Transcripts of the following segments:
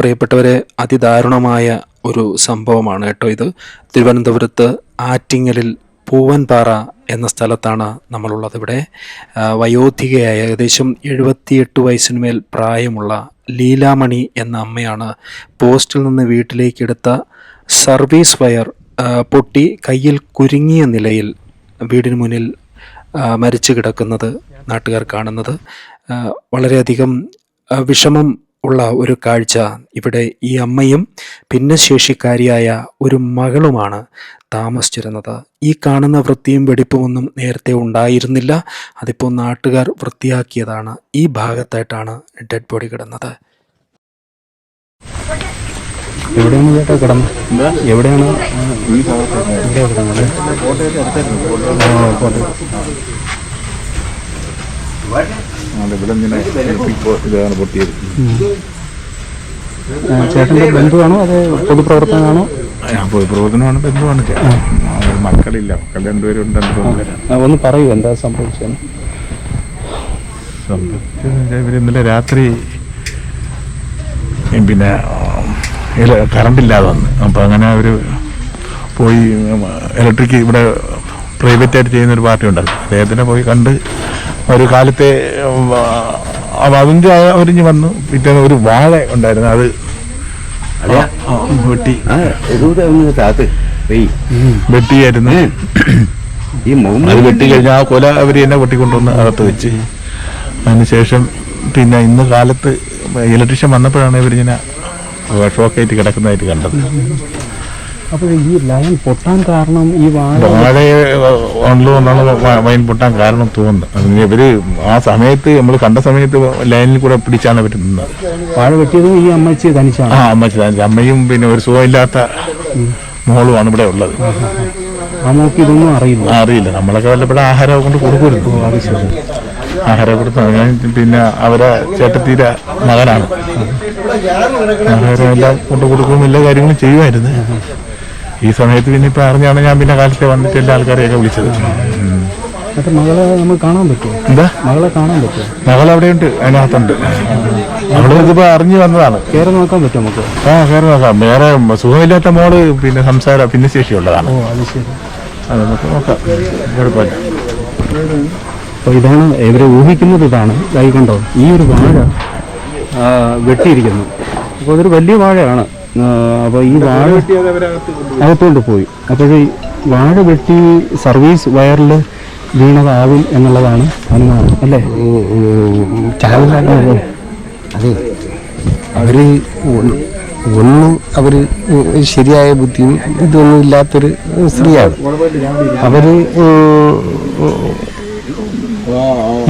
പ്രിയപ്പെട്ടവരെ അതിദാരുണമായ ഒരു സംഭവമാണ് കേട്ടോ ഇത്. തിരുവനന്തപുരത്ത് ആറ്റിങ്ങലിൽ പൂവൻപാറ എന്ന സ്ഥലത്താണ് നമ്മളുള്ളത് ഇവിടെ. വയോധികയായ ഏകദേശം എഴുപത്തിയെട്ട് വയസ്സിനുമേൽ പ്രായമുള്ള ലീലാമണി എന്ന അമ്മയാണ് പോസ്റ്റിൽ നിന്ന് വീട്ടിലേക്കെടുത്ത സർവീസ് വയർ പൊട്ടി കയ്യിൽ കുരുങ്ങിയ നിലയിൽ വീടിന് മുന്നിൽ മരിച്ചു കിടക്കുന്നത് നാട്ടുകാർ കാണുന്നത്. വളരെയധികം വിഷമം ഉള്ള ഒരു കാഴ്ച ഇവിടെ ഈ അമ്മയും ഭിന്നശേഷിക്കാരിയായ ഒരു മകളുമാണ് താമസിച്ചിരുന്നത്. ഈ കാണുന്ന വൃത്തിയും വെടിപ്പുമൊന്നും നേരത്തെ ഉണ്ടായിരുന്നില്ല. അതിപ്പോൾ നാട്ടുകാർ വൃത്തിയാക്കിയതാണ്. ഈ ഭാഗത്തായിട്ടാണ് ഡെഡ് ബോഡി കിടന്നത്. എവിടെയാണ് ചേട്ടാ കിടന്നത് എവിടെയാണ്? ഇവിടെ ഇവിടെ ഇങ്ങനെ ഇതാണ് പൊട്ടിയത് ചേട്ടന്റെ ബന്ധുവാണോ അതോ പൊതുപ്രവർത്തനമാണോ ഞാൻ പോയി പ്രവർത്തനമാണ് ബന്ധുവാണ് ചേട്ടൻ. മക്കളില്ല. മക്കൾ രണ്ടുപേരും ഉണ്ട് ഒന്ന് പറയൂ എന്താ സംഭവിച്ചത് സംഭവിച്ചത് ഇവർ ഇന്നലെ രാത്രി പിന്നെ കറണ്ട് ഇല്ലാതെ വന്ന്. അപ്പോൾ അങ്ങനെ അവർ പോയി ഇലക്ട്രിക് ഇവിടെ പ്രൈവറ്റ് ആയിട്ട് ചെയ്യുന്ന ഒരു പാർട്ടി ഉണ്ടല്ലോ അദ്ദേഹത്തിനെ പോയി കണ്ട് ഒരു കാലത്തെ അതിന്റെ അവരിഞ്ഞ് വന്നു. പിറ്റേന്ന് ഒരു വാഴ ഉണ്ടായിരുന്നു. അത് വെട്ടി. താത്ത്. വെട്ടിയായിരുന്നു. ഈ അത് വെട്ടി കഴിഞ്ഞാൽ ആ കൊല അവർ എന്നെ വെട്ടിക്കൊണ്ടുവന്ന് അകത്ത് വെച്ച്. അതിനുശേഷം പിന്നെ ഇന്ന് കാലത്ത് ഇലക്ട്രീഷ്യൻ വന്നപ്പോഴാണ് ഇവരിങ്ങനെ ഷോക്കായിട്ട് കിടക്കുന്നതായിട്ട് കണ്ടത്. അപ്പോൾ ഈ ലൈൻ പൊട്ടാൻ കാരണം ഈ വാഴ ഉള്ളു എന്നുള്ള വൈൻ പൊട്ടാൻ കാരണം തോന്നുന്നു. അതിന് ഇവർ ആ സമയത്ത് നമ്മൾ കണ്ട സമയത്ത് ലൈനിൽ കൂടെ പിടിച്ചാണ് ഇവർ നിന്നത്. വാഴ വെട്ടിയത് ഈ അമ്മച്ചി തനിച്ചാണ്. ആ അമ്മച്ചി ചാ- അമ്മയും പിന്നെ ഒരു സുഖമില്ലാത്ത മോളുമാണ് ഇവിടെ ഉള്ളത്. ആ നോക്കി ഇതൊന്നും അറിയില്ല. ആ, അറിയില്ല. നമ്മളൊക്കെ വല്ലപ്പോഴും ആഹാരം കൊണ്ട് കൊടുക്കരുത് ആഹാരം കൊടുത്തു പിന്നെ അവരെ ചേട്ടത്തീര മകനാണ്. ആഹാരം എല്ലാം കൊണ്ട് കൊടുക്കും എല്ലാ കാര്യങ്ങളും ചെയ്യുമായിരുന്നു. ഈ സമയത്ത് പിന്നെ ഇപ്പൊ അറിഞ്ഞാണ് ഞാൻ പിന്നെ കാലത്തെ വന്നിട്ട് എല്ലാ ആൾക്കാരെയൊക്കെ വിളിച്ചത്. എന്നിട്ട് മകളെ നമുക്ക് കാണാൻ പറ്റുമോ? എന്താ? മകളെ കാണാൻ പറ്റുമോ? മകൾ അവിടെയുണ്ട് അതിനകത്തുണ്ട്. അവിടെ ഇതിപ്പോ അറിഞ്ഞു വന്നതാണ്. കയറി നോക്കാൻ പറ്റുമോ നമുക്ക്? ആ കയറി നോക്കാം. വേറെ സുഖമില്ലാത്ത മോൾ പിന്നെ സംസാര ഭിന്നശേഷിയുള്ളതാണ് ഓ അത് ശരി. അത് നമുക്ക് നോക്കാം. കുഴപ്പമില്ല. അപ്പോൾ ഇതാണ് ഇവരെ ഊഹിക്കുന്നത് ഇതാണ്. കൈ കണ്ടോ ഈ ഒരു വാഴ വെട്ടിയിരിക്കുന്നു. അപ്പോൾ അതൊരു വലിയ വാഴയാണ്. അപ്പോൾ ഈ വാഴ അകത്തോട്ട് പോയി. അപ്പോഴേ വാഴ വെട്ടി സർവീസ് വയറിൽ വീണതാവും എന്നുള്ളതാണ് അനുമാനം അല്ലേ? അതെ. അവർ ഒന്ന് അവർ ശരിയായ ബുദ്ധിയും ഇതൊന്നും ഇല്ലാത്തൊരു സ്ത്രീയാണ്. അവർ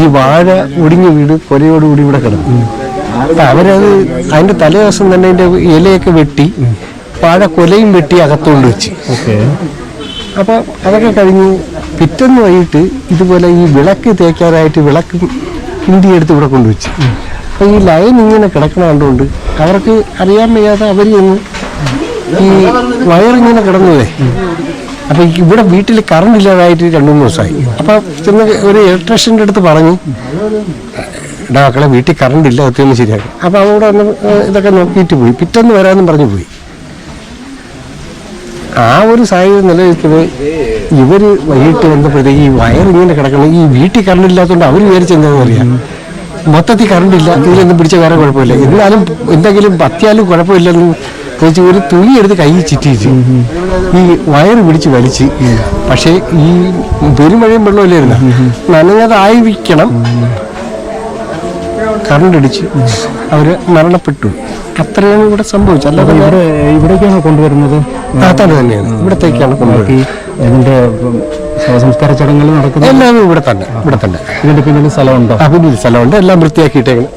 ഈ വാഴ ഒടിഞ്ഞ് വീട് കൊലയോടുകൂടി ഇവിടെ കിടന്നു അവരത് അതിന്റെ തലേദിവസം തന്നെ അതിന്റെ ഇലയൊക്കെ വെട്ടി പാഴ കൊലയും വെട്ടി അകത്തോണ്ട് വെച്ച്. അപ്പൊ അതൊക്കെ കഴിഞ്ഞ് പിറ്റേന്ന് വൈകിട്ട് ഇതുപോലെ ഈ വിളക്ക് തേക്കാനായിട്ട് വിളക്ക് ഹിന്ദി എടുത്ത് ഇവിടെ കൊണ്ടുവച്ച് അപ്പൊ ഈ ലൈൻ ഇങ്ങനെ കിടക്കണ കണ്ടുകൊണ്ട് അവർക്ക് അറിയാൻ വയ്യാതെ അവർ ചെന്ന് ഈ വയറിങ്ങനെ കിടന്നതേ അപ്പൊ ഇവിടെ വീട്ടിൽ കറണ്ട് ഇല്ലാതായിട്ട് രണ്ടു മൂന്ന് ദിവസമായി. അപ്പൊ ചെന്ന് ഒരു ഇലക്ട്രീഷ്യന്റെ അടുത്ത് പറഞ്ഞു എടാ മക്കളെ വീട്ടിൽ കറണ്ട് ഇല്ല ഒത്തിരി ശരിയാക്കി. അപ്പോൾ അവിടെ ഒന്ന് ഇതൊക്കെ നോക്കിയിട്ട് പോയി. പിറ്റേന്ന് വരാമെന്നും പറഞ്ഞു പോയി. ആ ഒരു സാഹചര്യം നിലനിൽക്കുന്നത് ഇവർ വൈകിട്ട് വന്നപ്പോഴത്തേക്ക് ഈ വയർ ഇങ്ങനെ കിടക്കണം ഈ വീട്ടിൽ കറണ്ട് ഇല്ലാത്തതുകൊണ്ട് അവർ വിചാരിച്ചെന്താണെന്ന് അറിയാം? മൊത്തത്തിൽ കറണ്ട് ഇല്ല ഇതിലൊന്നും പിടിച്ച വേറെ കുഴപ്പമില്ല. എന്നാലും എന്തെങ്കിലും പത്തിയാലും കുഴപ്പമില്ലെന്ന് വെച്ച് ഒരു തുണി എടുത്ത് കൈ ചിറ്റിച്ച് ഈ വയർ പിടിച്ച് വലിച്ച്. പക്ഷേ ഈ പെരുമഴയും വെള്ളമില്ലായിരുന്നു നനഞ്ഞതായിരിക്കണം. കറണ്ട് അടിച്ച് അവർ മരണപ്പെട്ടു. അത്രയാണ് ഇവിടെ സംഭവിച്ചത് അല്ലാതെ ഇവിടെ ഇവിടേക്കാണ് കൊണ്ടുവരുന്നത്? അതാണ് തന്നെയാണ്. ഇവിടത്തേക്കാണ് കൊണ്ടുപോയി ബാക്കി ഇതിന്റെ ശവസംസ്കാര ചടങ്ങുകൾ നടക്കുന്നത് എല്ലാം ഇവിടെ തന്നെ ഇവിടെ തന്നെ. ഇതിന്റെ പിന്നിൽ സ്ഥലമുണ്ടോ? ആ പിന്നിൽ സ്ഥലമുണ്ട്. എല്ലാം വൃത്തിയാക്കിയിട്ടേക്കണം.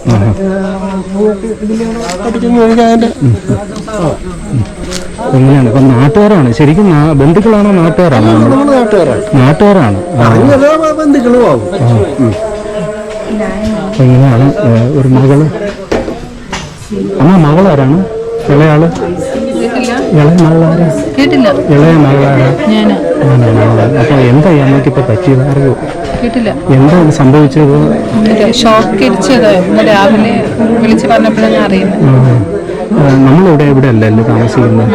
എങ്ങനെയാണ്? ഇപ്പൊ നാട്ടുകാരാണ്. ശരിക്കും ബന്ധുക്കളാണോ നാട്ടുകാരാണോ? നാട്ടുകാരാണ്. നാട്ടുകാരാണ്. ബന്ധുക്കളും ആവും ഇങ്ങനെയാണ് ഒരു മകൾ. അമ്മ മകളാരാണ്? ഇളയാൾ? ഇളയ മകളാരാ? കേട്ടില്ല. ഇളയ മകളാരാ? അപ്പൊ എന്താ ഈ അമ്മയ്ക്ക് ഇപ്പൊ പറ്റിയത്? അറിയോ? കേട്ടില്ല. എന്താണ് സംഭവിച്ചത്? ഷോക്ക് രാവിലെ വിളിച്ചു പറഞ്ഞപ്പോഴാണ് അറിയുന്നത്. ആ, ഇവിടെ മണമ്പൂര്. താമസിക്കുന്നത്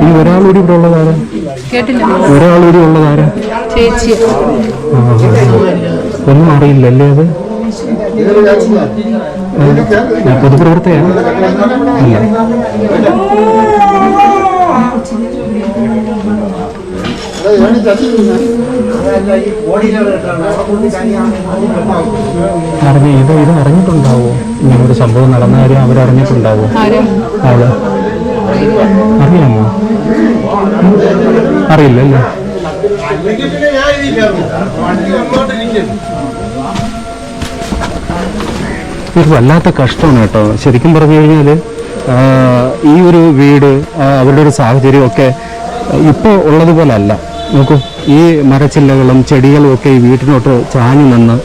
ഇനി ഒരാളൂടി ഇവിടെ ഉള്ളതാരാ ഒരാളൂടി ഉള്ളതാരാ. ഒന്നും അറിയില്ലല്ലേ അത്? ആ, പൊതുപ്രവർത്തകയാണ് അല്ല. അറിഞ്ഞ ഇത് ഇത് അറിഞ്ഞിട്ടുണ്ടാവോ? ഇങ്ങനെ ഒരു സംഭവം നടന്ന കാര്യം അവരറിഞ്ഞിട്ടുണ്ടാവോ അതെ. അറിയാമോ? അറിയാമോ അറിയില്ലല്ലേ? ഇത് വല്ലാത്ത കഷ്ടമാണ് കേട്ടോ. ശരിക്കും പറഞ്ഞു കഴിഞ്ഞാൽ ഈ ഒരു വീട് അവരുടെ ഒരു സാഹചര്യം ഒക്കെ ഇപ്പോൾ ഉള്ളതുപോലെ അല്ല നോക്കൂ ഈ മരച്ചില്ലകളും ചെടികളും ഒക്കെ ഈ വീട്ടിലോട്ട് ചാഞ്ഞു നിന്ന്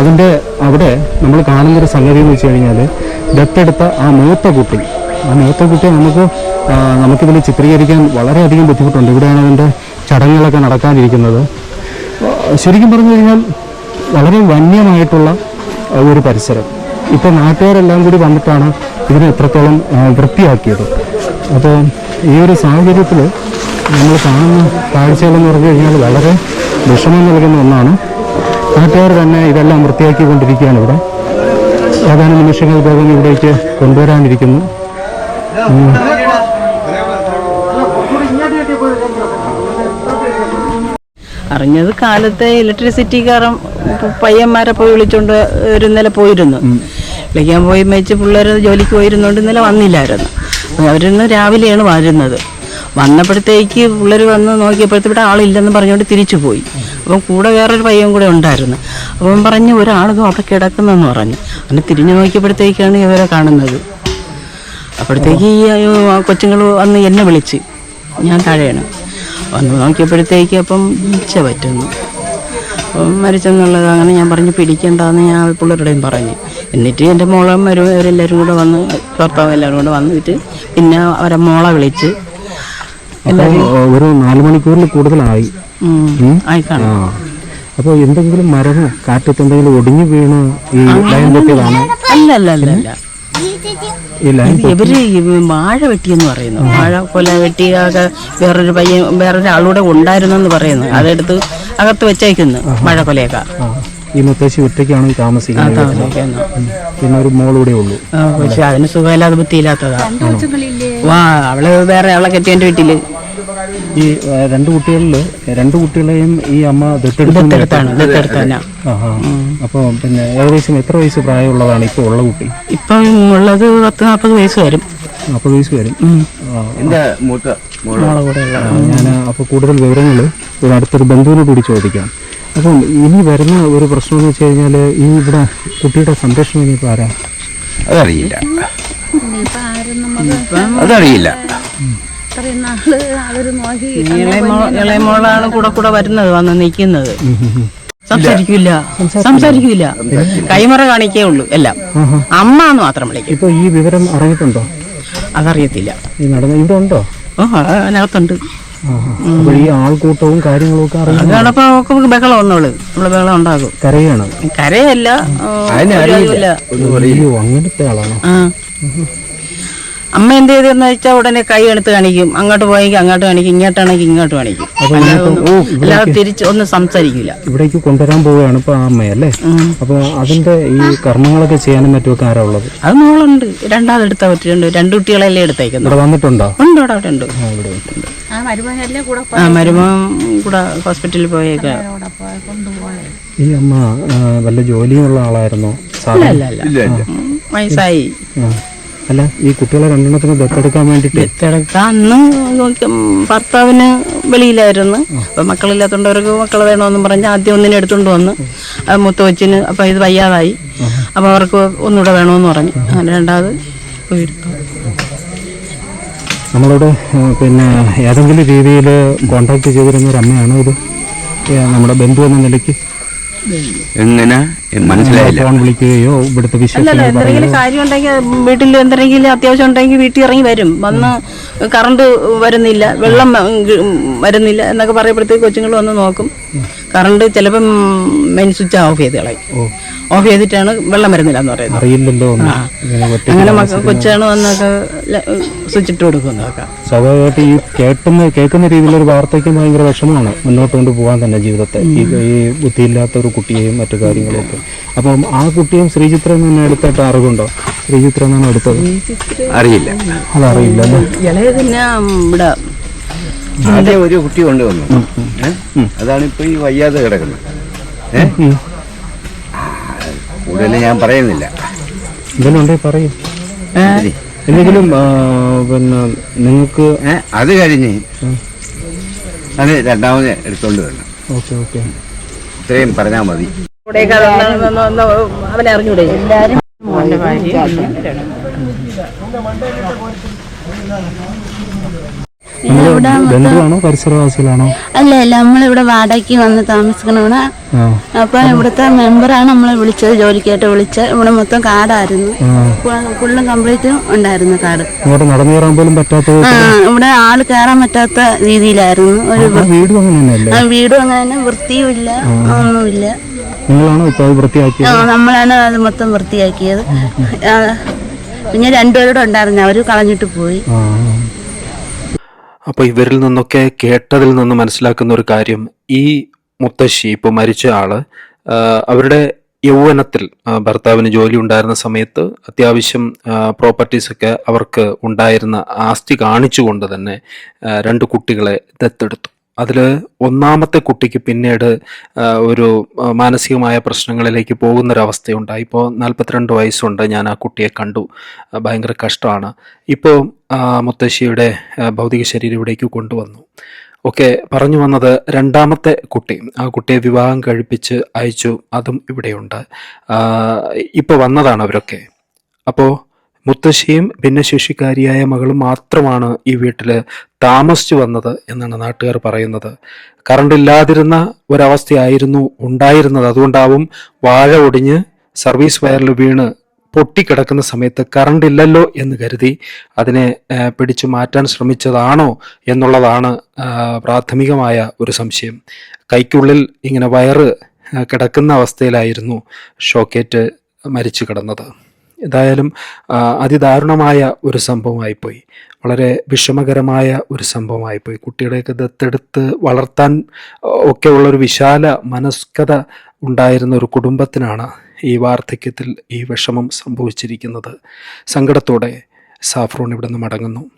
അതിന്റെ അവിടെ നമ്മൾ കാണുന്നൊരു സംഗതി എന്ന് വെച്ച് കഴിഞ്ഞാൽ ദത്തെടുത്ത ആ മൂത്ത കുട്ടി ആ മൂത്ത കുട്ടി നമുക്ക് നമുക്കിതിൽ ചിത്രീകരിക്കാൻ വളരെയധികം ബുദ്ധിമുട്ടുണ്ട്. ഇവിടെയാണ് അതിന്റെ ചടങ്ങുകളൊക്കെ നടക്കാനിരിക്കുന്നത്. ശരിക്കും പറഞ്ഞു കഴിഞ്ഞാൽ വളരെ വന്യമായിട്ടുള്ള ഒരു പരിസരം. ഇപ്പോൾ നാട്ടുകാരെല്ലാം കൂടി വന്നിട്ടാണ് ഇതിനെ എത്രത്തോളം വൃത്തിയാക്കിയത്. അപ്പോൾ ഈ ഒരു സാഹചര്യത്തിൽ നമ്മൾ കാണുന്ന കാഴ്ചകളെന്ന് പറഞ്ഞു കഴിഞ്ഞാൽ വളരെ വിഷമം നൽകുന്ന ഒന്നാണ്. നാട്ടുകാർ തന്നെ ഇതെല്ലാം വൃത്തിയാക്കിക്കൊണ്ടിരിക്കുകയാണ് ഇവിടെ. ഏതാനും നിമിഷങ്ങൾക്കകം ഇവിടേക്ക് കൊണ്ടുവരാനിരിക്കുന്നു. അറിഞ്ഞത് കാലത്തെ ഇലക്ട്രിസിറ്റിക്കാരൻ പയ്യന്മാരെ പോയി വിളിച്ചോണ്ട് ഒരു ഇന്നലെ പോയിരുന്നു. വിളിക്കാൻ പോയി മേച്ച് പിള്ളേർ ജോലിക്ക് പോയിരുന്നോണ്ട് ഇന്നലെ വന്നില്ലായിരുന്നു. അവരിന്ന് രാവിലെയാണ് വരുന്നത്. വന്നപ്പോഴത്തേക്ക് പിള്ളേർ വന്ന് നോക്കിയപ്പോഴത്തെ ആളില്ലെന്ന് പറഞ്ഞുകൊണ്ട് തിരിച്ചു പോയി. അപ്പം കൂടെ വേറൊരു പയ്യൻ കൂടെ ഉണ്ടായിരുന്നു. അപ്പം പറഞ്ഞു ഒരാളതും അവിടെ കിടക്കുന്നെന്ന് പറഞ്ഞു. അങ്ങനെ തിരിഞ്ഞു നോക്കിയപ്പോഴത്തേക്കാണ് ഇവരെ കാണുന്നത്. അപ്പോഴത്തേക്ക് ഈ കൊച്ചുങ്ങൾ വന്ന് എന്നെ വിളിച്ച്. ഞാൻ താഴെയാണ്. വന്ന് നോക്കിയപ്പോഴത്തേക്ക് അപ്പം ഈച്ച പറ്റുന്നു. അപ്പം മരിച്ചെന്നുള്ളത് അങ്ങനെ ഞാൻ പറഞ്ഞു പിടിക്കേണ്ടെന്ന് ഞാൻ പിള്ളേരുടെയും പറഞ്ഞു. എന്നിട്ട് എന്റെ മോളും വരും അവരെല്ലാവരും കൂടെ വന്ന് ഭർത്താവ് എല്ലാവരും കൂടെ വന്നിട്ട് പിന്നെ അവരെ മോളെ വിളിച്ച് ഒരു നാല് മണിക്കൂറിൽ കൂടുതലായി. അപ്പോൾ എന്തെങ്കിലും മരമോ കാറ്റത്ത് എന്തെങ്കിലും ഒടിഞ്ഞു വീണ് ഈ ലൈൻ പൊട്ടിയതാണ്? അല്ല അല്ല അല്ല അല്ല ലൈൻ ഇവർ വാഴ വെട്ടിയെന്ന് പറയുന്നു. വാഴ കൊല വെട്ടി ആകെ വേറൊരു പയ്യൻ വേറൊരാളൂടെ ഉണ്ടായിരുന്നു ഉണ്ടായിരുന്നെന്ന് പറയുന്നു. അതെടുത്ത് അകത്ത് വെച്ചേക്കുന്നു മഴ കൊലയൊക്കെ ആ, ഈ മുത്തശ്ശി ഒറ്റയ്ക്കാണ് താമസിക്കുന്നത്. പിന്നെ ഒരു മോളൂടെ ഉള്ളൂ. പക്ഷെ അതിന് സുഖമില്ലാതെ ബുദ്ധിയില്ലാത്തതാ. വാ അവൾ വേറെ അവളെ കെട്ടിയന്റെ വീട്ടിൽ. ഈ രണ്ട് കുട്ടികളിൽ രണ്ട് കുട്ടികളെയും ഈ അമ്മ ദത്തെടുത്ത് ദത്തെടുത്താണ് അപ്പോൾ പിന്നെ ഏകദേശം എത്ര വയസ്സ് പ്രായമുള്ളതാണ് ഇപ്പോൾ ഉള്ള കുട്ടി? ഇപ്പം ഉള്ളത് പത്ത് നാൽപ്പത് വയസ്സ് വരും. നാൽപ്പത് വയസ്സ് വരും. എന്റെ മൂത്ത ഞാൻ അപ്പോൾ കൂടുതൽ വിവരങ്ങൾ ഒരു അടുത്തൊരു ബന്ധുവിനോട് കൂടി ചോദിക്കാം. അപ്പം ഇനി വരുന്ന ഒരു പ്രശ്നം എന്ന് വെച്ച് കഴിഞ്ഞാൽ ഈ ഇവിടെ കുട്ടിയുടെ സംരക്ഷണം ഇനിയിപ്പോൾ ആരാ? അതറിയില്ല. അതറിയില്ല. ഇളയമോ ഇളയമോളാണ് കൂടെ കൂടെ വരുന്നത് വന്ന് നിൽക്കുന്നത്. സംസാരിക്കൂല സംസാരിക്കൂല. കൈമറ കാണിക്കേ ഉള്ളൂ എല്ലാം. അമ്മ എന്ന് മാത്രം വിളിക്കും. ഇപ്പൊ ഈ വിവരം അറിഞ്ഞിട്ടുണ്ടോ? അതറിയത്തില്ല. ഇവിടെ ഉണ്ടോ? അതിനകത്തുണ്ട്. ഈ ആൾക്കൂട്ടവും കാര്യങ്ങളും ഒക്കെ അതോടൊപ്പം ബഹളം ഒന്നുള്ളു നമ്മൾ ബഹളം ഉണ്ടാകും. കരയാണ്. കരയല്ല. അങ്ങനത്തെ ആളാണോ. അമ്മ എന്ത് ചെയ്തെന്ന് വെച്ചാൽ ഉടനെ കൈ എടുത്ത് കാണിക്കും. അങ്ങോട്ട് പോയെങ്കിൽ അങ്ങോട്ട് കാണിക്കും ഇങ്ങോട്ടാണെങ്കിൽ ഇങ്ങോട്ട് കാണിക്കും. അല്ലാതെ തിരിച്ച് ഒന്നും സംസാരിക്കില്ല ഇവിടേക്ക് കൊണ്ടുവരാൻ പോവുകയാണ് ഇപ്പൊ ആ അമ്മയല്ലേ അപ്പൊ അതിന്റെ ഈ കർമ്മങ്ങളൊക്കെ ചെയ്യാനും മറ്റുമൊക്കെ ആരാ ഉള്ളത്? അത് മോളുണ്ട്. രണ്ടാമത് എടുത്താൽ പറ്റുന്നുണ്ട് രണ്ട് കുട്ടികളെല്ലാം എടുത്തേക്കുന്നു ഇവിടെ വന്നിട്ടുണ്ടോ? ഉണ്ട് അവിടെ അവിടെ ഉണ്ട് ആ, മരുമോൻ കൂടെ ഹോസ്പിറ്റലിൽ പോയേക്ക. ഈ അമ്മ നല്ല വല്ല ജോലിയുള്ള ആളായിരുന്നോ? വയസ്സായി. അല്ല ഈ കുട്ടികളെ രണ്ടെണ്ണത്തിന് ദത്തെടുക്കാൻ വേണ്ടിട്ട്? ദത്തെടുക്കാൻ അന്ന് ഭർത്താവിന് വെളിയിലായിരുന്നു. അപ്പൊ മക്കളില്ലാത്തതുകൊണ്ട് അവർക്ക് മക്കളെ വേണമെന്നും പറഞ്ഞ് ആദ്യം ഒന്നിനെ എടുത്തുകൊണ്ട് വന്ന് അത് മൂത്ത കൊച്ചിന് അപ്പൊ ഇത് വയ്യാതായി. അപ്പൊ അവർക്ക് ഒന്നുകൂടെ വേണമെന്ന് പറഞ്ഞു. അങ്ങനെ രണ്ടാമത് നമ്മളോട് പിന്നെ ഏതെങ്കിലും രീതിയിൽ കോണ്ടാക്ട് ചെയ്തിരുന്ന ഒരു അമ്മയാണോ ഇത്? നമ്മുടെ ബന്ധു എന്ന നിലയ്ക്ക്? എങ്ങനെ? മനസ്സിലായില്ല. ഫോൺ വിളിക്കുകയോ ഇവിടുത്തെ അല്ലല്ല എന്തെങ്കിലും കാര്യം ഉണ്ടെങ്കിൽ വീട്ടിൽ എന്തെങ്കിലും അത്യാവശ്യം ഉണ്ടെങ്കിൽ വീട്ടിൽ ഇറങ്ങി വരും. വന്ന് കറണ്ട് വരുന്നില്ല വെള്ളം വരുന്നില്ല എന്നൊക്കെ പറയുമ്പോഴത്തേക്ക് കൊച്ചുങ്ങൾ വന്ന് നോക്കും. കറണ്ട് ചിലപ്പം മെയിൻ സ്വിച്ച് ഓഫ് ചെയ്ത് കളയും. ഓഫ് ചെയ്തിട്ടാണ് വെള്ളം വരുന്നില്ല എന്ന് പറയുന്നത്. അറിയില്ലല്ലോ. അങ്ങനെ മക്കൾ കൊച്ചാണ് വന്നൊക്കെ സ്വിച്ച് ഇട്ട് കൊടുക്കുന്നതൊക്കെ. സ്വാഭാവികമായിട്ട് ഈ കേട്ടുന്ന കേൾക്കുന്ന രീതിയിലൊരു വാർത്തയ്ക്ക് ഭയങ്കര വിഷമമാണ് മുന്നോട്ട് കൊണ്ട് പോകാൻ തന്നെ ജീവിതത്തെ. ഈ ഈ ബുദ്ധിയില്ലാത്ത ഒരു കുട്ടിയെയും മറ്റു കാര്യങ്ങളൊക്കെ അപ്പം ആ കുട്ടിയും ശ്രീചിത്രം തന്നെ എടുത്തിട്ട് അറിവുണ്ടോ ശ്രീചിത്രം എന്നാണ് എടുത്തത്? അറിയില്ല. അതറിയില്ല ഇളയ ഇളയതിന് ഇവിടെ ആദ്യം ഒരു കുട്ടി കൊണ്ടുവന്നു. അതാണ് ഇപ്പൊ ഈ വയ്യാതെ കിടക്കുന്നത്. ഏ? കൂടുതൽ ഞാൻ പറയുന്നില്ല. എന്തെങ്കിലും ഉണ്ടെങ്കിൽ പറയും. എന്തെങ്കിലും പിന്നെ നിങ്ങൾക്ക്? അത് കഴിഞ്ഞ് അത് രണ്ടാമത് എടുത്തോണ്ട് വരണം. Okay okay. ഇത്രയും പറഞ്ഞാൽ മതി. അവനെ അറിഞ്ഞൂടെ? ബന്ധുവാണോ? പരിസരവാസികളാണോ? അല്ല അല്ല നമ്മളിവിടെ വാടകയ്ക്ക് വന്ന് താമസിക്കണവിടെ അപ്പൊ ഇവിടുത്തെ മെമ്പറാണ് നമ്മളെ വിളിച്ചത് ജോലിക്കായിട്ട് വിളിച്ചത്. ഇവിടെ മൊത്തം കാടായിരുന്നു. ഫുള്ളും കംപ്ലീറ്റും ഉണ്ടായിരുന്നു കാട്. ഇങ്ങോട്ട് നടന്നു കയറാൻ പോലും പറ്റാത്ത ആ ഇവിടെ ആൾ കയറാൻ പറ്റാത്ത രീതിയിലായിരുന്നു. ഒരു വീടും അങ്ങനെ വീടും അങ്ങനെ വൃത്തിയും ഇല്ല ഒന്നുമില്ല. നിങ്ങളാണോ ഇപ്പൊ വൃത്തിയാക്കിയത്? നമ്മളാണ് അത് മൊത്തം വൃത്തിയാക്കിയത്. പിന്നെ രണ്ടുപേരോടെ ഉണ്ടായിരുന്നു. അവർ കളഞ്ഞിട്ട് പോയി. അപ്പോൾ ഇവരിൽ നിന്നൊക്കെ കേട്ടതിൽ നിന്ന് മനസ്സിലാക്കുന്ന ഒരു കാര്യം ഈ മുത്തശ്ശി ഇപ്പോൾ മരിച്ച ആൾ അവരുടെ യൗവനത്തിൽ ഭർത്താവിന് ജോലി ഉണ്ടായിരുന്ന സമയത്ത് അത്യാവശ്യം പ്രോപ്പർട്ടീസൊക്കെ അവർക്ക് ഉണ്ടായിരുന്ന ആസ്തി കാണിച്ചുകൊണ്ട് തന്നെ രണ്ട് കുട്ടികളെ ദത്തെടുത്തു. അതിൽ ഒന്നാമത്തെ കുട്ടിക്ക് പിന്നീട് ഒരു മാനസികമായ പ്രശ്നങ്ങളിലേക്ക് പോകുന്നൊരവസ്ഥയുണ്ടായി. ഇപ്പോൾ നാൽപ്പത്തിരണ്ട് വയസ്സുണ്ട് ഞാൻ ആ കുട്ടിയെ കണ്ടു. ഭയങ്കര കഷ്ടമാണ്. ഇപ്പോൾ മുത്തശ്ശിയുടെ ഭൗതിക ശരീരം ഇവിടേക്ക് കൊണ്ടുവന്നു. ഓക്കെ പറഞ്ഞു വന്നത് രണ്ടാമത്തെ കുട്ടി. ആ കുട്ടിയെ വിവാഹം കഴിപ്പിച്ച് അയച്ചു. അതും ഇവിടെയുണ്ട്. ഇപ്പോൾ വന്നതാണ് അവരൊക്കെ. അപ്പോൾ മുത്തശ്ശിയും ഭിന്നശേഷിക്കാരിയായ മകളും മാത്രമാണ് ഈ വീട്ടിൽ താമസിച്ചു വന്നത് എന്നാണ് നാട്ടുകാർ പറയുന്നത്. കറണ്ട് ഇല്ലാതിരുന്ന ഒരവസ്ഥയായിരുന്നു ഉണ്ടായിരുന്നത്. അതുകൊണ്ടാവും വാഴ ഒടിഞ്ഞ് സർവീസ് വയറിൽ വീണ് പൊട്ടിക്കിടക്കുന്ന സമയത്ത് കറണ്ട് ഇല്ലല്ലോ എന്ന് കരുതി അതിനെ പിടിച്ചു മാറ്റാൻ ശ്രമിച്ചതാണോ എന്നുള്ളതാണ് പ്രാഥമികമായ ഒരു സംശയം. കൈക്കുള്ളിൽ ഇങ്ങനെ വയറ് കിടക്കുന്ന അവസ്ഥയിലായിരുന്നു ഷോക്കേറ്റ് മരിച്ചു കിടന്നത്. എന്തായാലും അതിദാരുണമായ ഒരു സംഭവമായിപ്പോയി. വളരെ വിഷമകരമായ ഒരു സംഭവമായിപ്പോയി. കുട്ടികളെയൊക്കെ ദത്തെടുത്ത് വളർത്താൻ ഒക്കെ ഉള്ളൊരു വിശാല മനസ്കത ഉണ്ടായിരുന്ന ഒരു കുടുംബത്തിനാണ് ഈ വാർദ്ധക്യത്തിൽ ഈ വിഷമം സംഭവിച്ചിരിക്കുന്നത്. സങ്കടത്തോടെ സാഫ്രോൺ ഇവിടെ നിന്ന് മടങ്ങുന്നു.